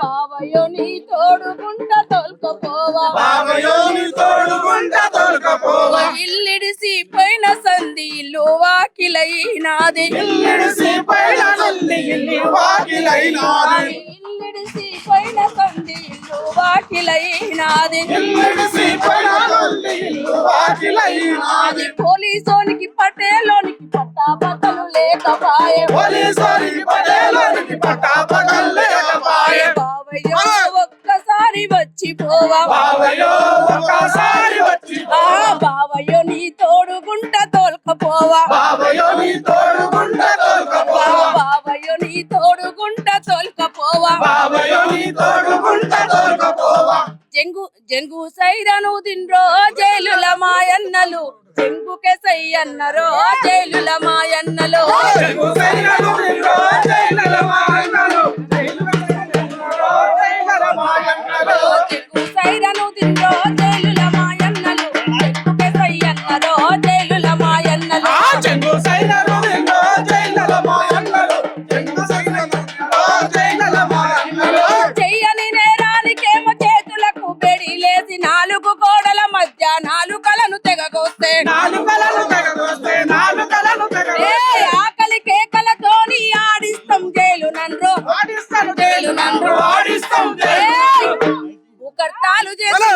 బావయ్యో నీ తోడుకుంట తోలుకపోవా. బావయోని తోడుకుంట తోలుకపోవా. ఇల్లిడిసి పైన సంది ఇల్లు వాకిలైనాది. ఇల్లిడిసి పైన నుండి ఇల్లి వాకిలైనాది. ఇల్లిడిసి పైన సంది ఇల్లు వాకిలైనాది. ఇల్లిడిసి పైన నుండి ఇల్లు వాకిలైనాది. పోలీసోనికి పటేలోనికి పట్టాబట్టలు లేకపాయే పోలీసోనికి పదేలోనికి పటాపటం బావయో ఒకసారి వచ్చి ఆ బావయ్యో నీ తోడుగుంట తోలుకపోవా? బావయోని తోడుకుంట తోలుకపోవా? బావయ్యో నీ తోడుగుంట తోలుకపోవా? తోలుకపోవా? జంగు జంగు సైరను దిన్రో జైలుల మాయన్నలు. జంగుకే సై అన్నరో జైలుల మాయన్నలు. తెలుగు సైరను దిన్రో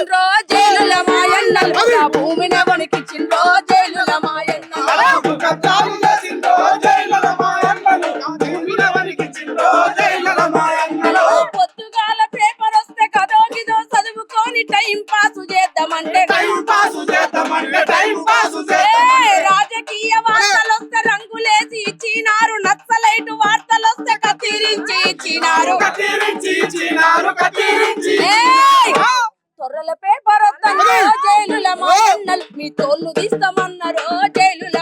చేసిండ్రో జైలుల మాయన్నలు భూమిని జైలుల. పొద్దుగాల పేపర్ వస్తే కదోగిదో చదువుకొని టైం పాస్ చేద్దామంటే. టైం పాస్ చేద్దామంటే టైం పాస్ ఏ చేద్దామంటే. రాజకీయ వార్తలు వస్తే రంగులేసి ఇచ్చినారు. నక్సలైట్ వార్తలు వస్తే కత్తిరించి ఇచ్చినారు. మీ తోళ్ళు తీస్తామన్నారు. జైలుల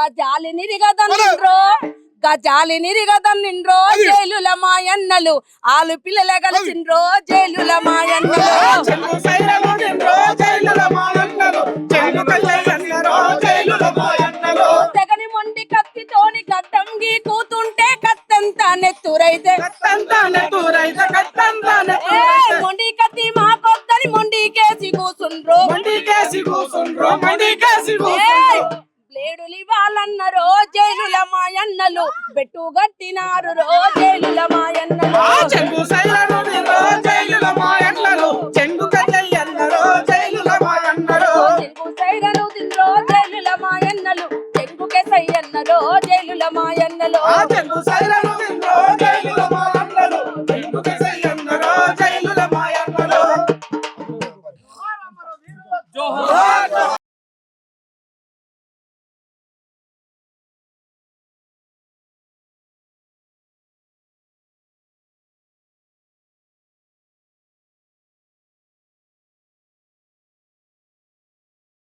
గజాలి నిరిగదన్నిండ్రో గజాలి నిరిగదన్నిండ్రో జైలుల మాయన్నలు ఆలు పిల్లల కలిసిండ్రో జైలుల మాయన్నలు. తెగని మొండి కత్తితోని గడ్డం గీకుతుంటే కత్తంతా నెత్తురైతే నెత్తురైతే, కట్టంతా ఏ నెత్తురైతే. మొండి కత్తి మాకొద్దని మొండి కేసి కూసుండ్రో కూసుండ్రో, మండికేసి ఏయ్! కూసుండ్రో. బ్లేడులు ఇవ్వాలన్నరో జైలుల మాయన్నలు బెట్టు గట్టినారు రో జైలుల మాయన్నలు చెంగు నిన్రో జైలుల మాయన్నలు. చెంగు కయ్యన్నరో జైలుల మాయన్నలు. చెంగు జైలుల మాయన్నలు చెంగుకే సయ్యన్నరో జైలుల మాయన్నలు ఆ చెంగు సైరను